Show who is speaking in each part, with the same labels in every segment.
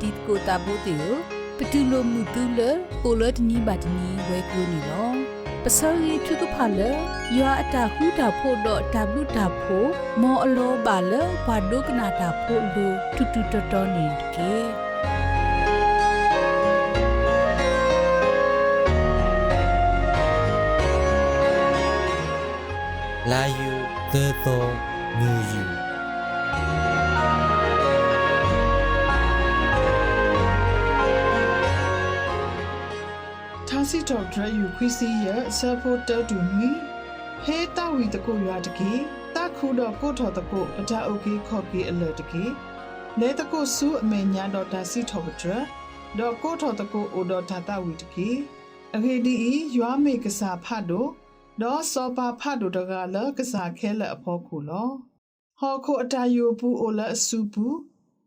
Speaker 1: တီကိုတာဘိုတေယပတူလိုမှုတူလပိုလတ်နီဘတ်နီဝဲကလိုနီလောပစောရီထုကဖာလယွာအတာခုတာဖို့တော့တဘလူတာဖို့မောအလောပါလဘာဒုကနာတာဖို့လူတူတူတတော်နေကေ
Speaker 2: လာယူသသောနူယူ
Speaker 3: စီတော်ဒရယူခွီစီရဲ့ဆပ်ဖို့တတူမီဟေတာဝီတကုရွာတကေတခုတော့ကိုထော်တကုအတာအိုကေခေါ်ကေအလတကေလဲတကုဆူအမေညာတော်တာစီထော်ပဒရဒေါ်ကိုထော်တကုအိုတော်တာတဝီတကေအခေဒီဤရွာမေကစားဖတ်တို့ဒေါ်စောပါဖတ်တို့တကလကစားခဲလက်အဖို့ခုလောဟောခုအတာယိုပူအိုလအဆူပူ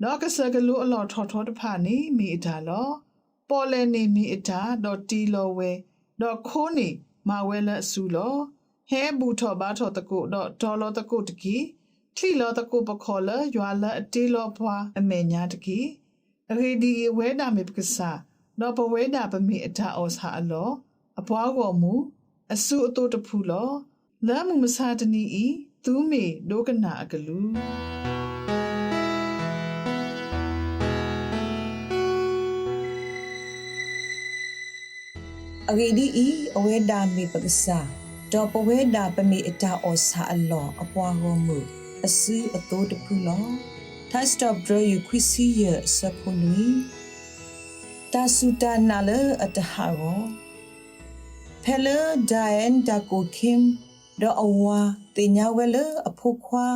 Speaker 3: ဒေါ်ကစကလူအလော်ထော်ထော်တဖာနေမိအတာလော ပေါ်လဲနေမီအတာဒေါ်တီလောဝဲဒေါ်ခိုးနေမဝဲလက်ဆူလောဟဲဘူးထော်ဘာထော်တကုဒေါ်ဒေါ်လောတကုတကီထီလောတကုပခေါ်လရွာလက်အတီလောဖွာအမေညာတကီအခေဒီဝဲနာမေပကစားဒေါ်ပဝဲနာပမီအတာအောစာအလောအပွားကောမူအဆုအတိုးတဖူလောလမ်းမူမစားတနီဤသူမေဒုကနာအကလူ
Speaker 4: အဂေဒီဤအဝဲဒါမေပကစားဒေါ်ပဝဲဒါပမေအတာအောစာအလောအပွားဟောမှုအစည်းအတိုးတခုလောသတ်စတော့ဒရယူခွီစီယစပုနွီတာဆူတာနာလအတဟာရောဖဲလဒိုင်ဒါကိုခင်ဒေါ်အဝါတင်ညာဝဲလအဖို့ခွာ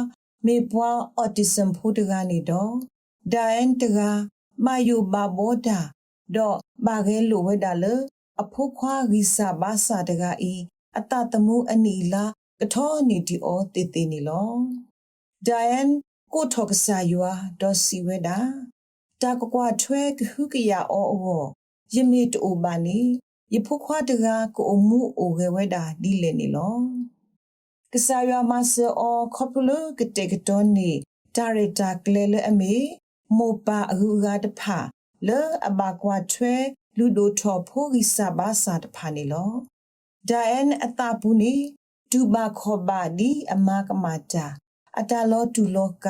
Speaker 4: မေပွား အော်တီစမ်ဖို့တကနေတော့ဒိုင်တကမာယူဘာဘောဒါဒေါ်ဘာခဲလိုဝဲဒါလအဖို့ခွာဂီစာဘာစာတကဤအတတမှုအနီလာကထောနီတီအောတေတေနီလောဒိုင်ကိုထောကဆာယွာဒေါ်စီဝဲဒါတာကကွာထွဲကခုကရအောအောယမေတူဘာနီယဖို့ခွာတကကိုအမှုအိုခဲဝဲတာဒီလေနီလောကဆာယွာမဆအောခေါပလူကတေကတော်နီဒါရတာကလဲလအမေမောပါအဟုကတဖလဲအဘကွာထွဲ လူဒိုထော်ဖိုဂီစာဘာစာတဖာနေလောဒိုင်အန်အတာပူနီဒူဘာခောဘာဒီအမကမာတာအတာလောတူလောက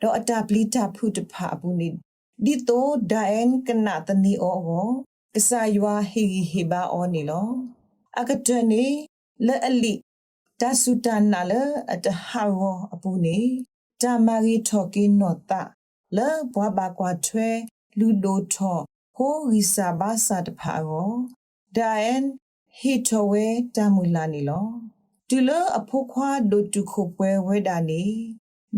Speaker 4: တော့အတာပလီတာဖုတဖာပူနီဒီတိုဒိုင်အန်ကနာတနီအောကိုကဆာယွာဟီဟီဘာအောနီလောအကတနီလဲအလီဒါဆူတနာလအတဟာရောအပူနေဒါမာရီထော်ကင်းနော့တာလဲဘွားဘာကွာထွဲလူဒိုထော် ဟိုရီစာဘာစာတဖာရောဒိုင်ဟီထဝဲတမူလာနီလောတူလအဖို့ခွာဒိုတုခုပွဲဝဲတာနီ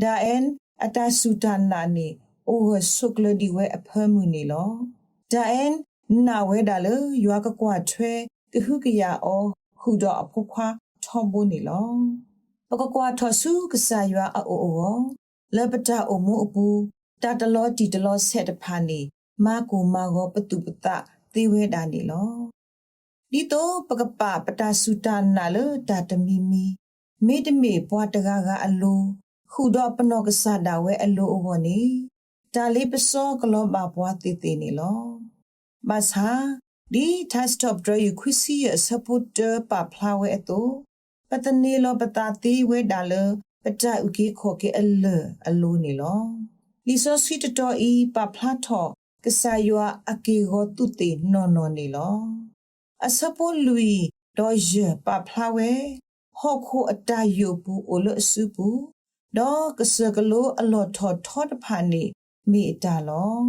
Speaker 4: ဒိုင်အတဆူတနာနီအိုဝဆုကလဒီဝဲအဖမှုနီလောဒိုင်နာဝဲတာလေယွာကကွာထွဲကခုကရအောခုတော့အဖို့ခွာထောဘူးနီလောပကကွာထဆူကဆာယွာအိုအိုလပတာအမှုအပူတာတလောတီတလောဆက်တဖာနီ မာကိုမာကိုပတုပတသေဝဲတာနေလောဒီတော့ပကပပတာစုတာနာလတာတမီမီမေတမေဘွားတကားကအလိုခုတော့ပနောကဆာတာဝဲအလိုအဘောနေဒါလေးပစောကလောပါဘွားတေတေနေလောမဆာဒီသတ်စတော့ဒရယူခွစီယဆပ်ပိုတာပါဖလာဝဲအတူပတနေလောပတာတိဝဲဒါလပတဥကေခေါ်ကေအလအလိုနေလောလီဆိုစီတတော်ဤပဖလာထော့ ကဆာယွာအကေဂောတုတေနော်နော်နေလောအစပိုလူီဒေါ်ရပဖလာဝဲဟောခိုအတယုပူအိုလအစုပူဒေါ်ကစကလိုအလော်ထော်ထော်တဖာနေမိအတာလော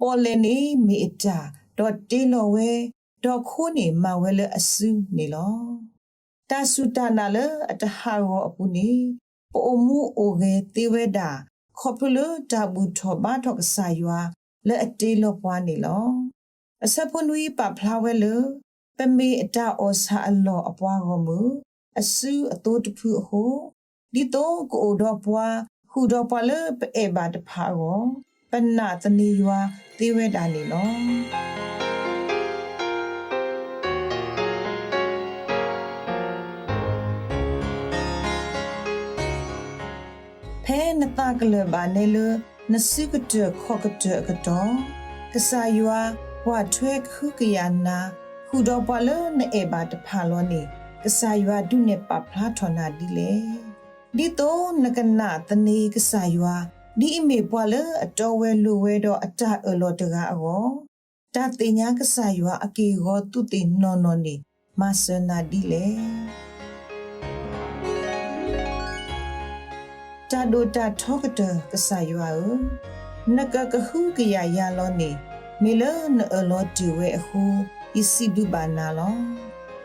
Speaker 4: ပေါ်လနေမိအတာဒေါ်တေလောဝဲဒေါ်ခိုးနေမဝဲလအစုနေလောတာစုတနာလအတဟာရောအပူနေပိုမှုအိုဂေတေဝဲတာခေါပလတာဘူးထောဘာထောကဆာယွာ လဲအတေးလောပွားနေလောအစပွန်ဝီပဖလာဝဲလပမေအတာအောစာအလောအပွားဟောမူအဆူအတိုးတဖူအဟုဒီတော့ကိုတော့ပွားဟူတော့ပွားလပေဘာတဖာရောပနာတနီယွာသေးဝဲတာနေလောဖဲနတာကလဘာနေလ နစုကတခောကတကတော့ကဆာယွာဝါထွဲခုကရနာခုတော့ပလနဲ့အဘတဖာလောနေကဆာယွာဒုနေပပလာထောနာဒီလေဒီတော့နကနာတနေကဆာယွာဒီအမေပွာလအတော်ဝဲလူဝဲတော့အတအလောတကားအောတတိညာကဆာယွာအကေရောသူတေနော်နော်နေမဆနာဒီလေ တာဒိုတာထောကတကဆာယွာနကကခုကရရလောနေမေလနအလောတီဝဲအခုအစီဒူဘာနာလော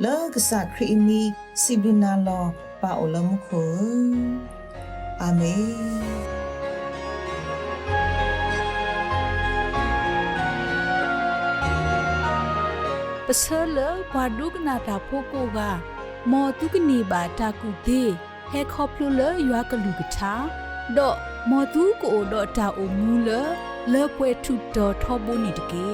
Speaker 4: လောကဆာခရီမီစီဒူနာလောပါအလမခုအာမေန်
Speaker 2: ပစလဘွာဒုကနာတာဖိုကိုကမော်တုကနေပါတာကူသေး ဟဲခေါပလူလရွာကလူကချာတော့မော်တုကိုတော့တာအုံမူလလေပွဲထုတော်ထောဘုန်နီတကေ